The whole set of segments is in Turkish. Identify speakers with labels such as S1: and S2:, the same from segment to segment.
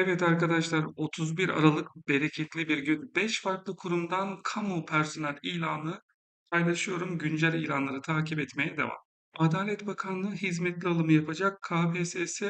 S1: Evet arkadaşlar 31 Aralık bereketli bir gün. 5 farklı kurumdan kamu personel ilanı paylaşıyorum. Güncel ilanları takip etmeye devam. Adalet Bakanlığı hizmetli alımı yapacak. KPSS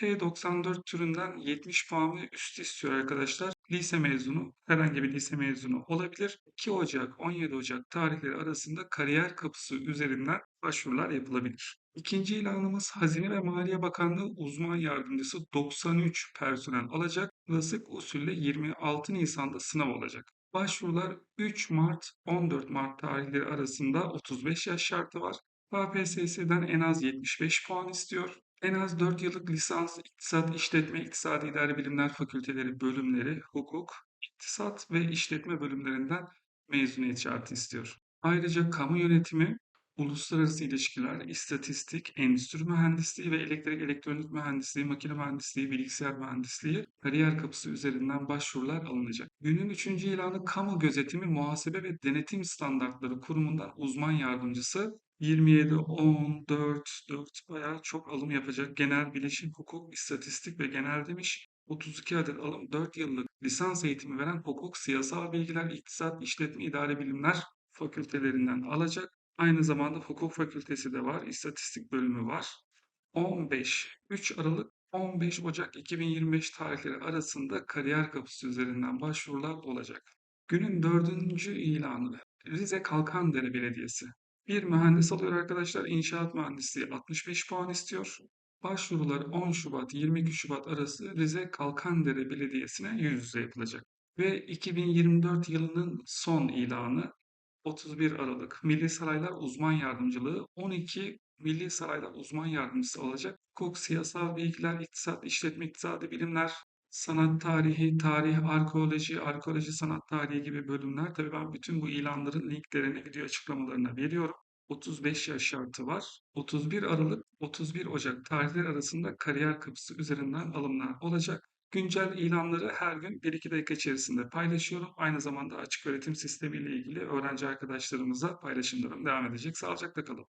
S1: P94 türünden 70 puan ve üstü istiyor arkadaşlar. Lise mezunu, herhangi bir lise mezunu olabilir. 2 Ocak, 17 Ocak tarihleri arasında kariyer kapısı üzerinden başvurular yapılabilir. İkinci ilanımız Hazine ve Maliye Bakanlığı uzman yardımcısı 93 personel alacak. Klasik usulle 26 Nisan'da sınav olacak. Başvurular 3 Mart 14 Mart tarihleri arasında 35 yaş şartı var. KPSS'den en az 75 puan istiyor. En az 4 yıllık lisans, iktisat, işletme, iktisadi idari bilimler fakülteleri bölümleri, hukuk, iktisat ve işletme bölümlerinden mezuniyet şartı istiyor. Ayrıca kamu yönetimi, uluslararası ilişkiler, istatistik, endüstri mühendisliği ve elektrik elektronik mühendisliği, makine mühendisliği, bilgisayar mühendisliği kariyer kapısı üzerinden başvurular alınacak. Günün üçüncü ilanı kamu gözetimi, muhasebe ve denetim standartları kurumundan uzman yardımcısı 27, 10, 4, 4 bayağı çok alım yapacak. Genel bilişim, hukuk, istatistik ve genel demiş. 32 adet alım, 4 yıllık lisans eğitimi veren hukuk, siyasal bilgiler, iktisat, işletme, idare bilimler fakültelerinden alacak. Aynı zamanda hukuk fakültesi de var, istatistik bölümü var. 15, 3 Aralık 15 Ocak 2025 tarihleri arasında kariyer kapısı üzerinden başvurular olacak. Günün dördüncü ilanı Rize Kalkandere Belediyesi. Bir mühendis alıyor arkadaşlar. İnşaat mühendisliği 65 puan istiyor. Başvurular 10 Şubat 22 Şubat arası Rize Kalkandere Belediyesi'ne yüz yüze yapılacak. Ve 2024 yılının son ilanı 31 Aralık Milli Saraylar Uzman Yardımcılığı 12 Milli Saraylar Uzman Yardımcısı olacak. Hukuk, siyasal bilgiler, iktisat, işletme, iktisadi bilimler, sanat tarihi, tarih, arkeoloji, arkeoloji, sanat tarihi gibi bölümler. Tabii ben bütün bu ilanların linklerini video açıklamalarına veriyorum. 35 yaş şartı var. 31 Aralık, 31 Ocak tarihleri arasında kariyer kapısı üzerinden alımlar olacak. Güncel ilanları her gün 1-2 dakika içerisinde paylaşıyorum. Aynı zamanda açık öğretim sistemi ile ilgili öğrenci arkadaşlarımıza paylaşımlarım devam edecek. Sağlıcakla kalın.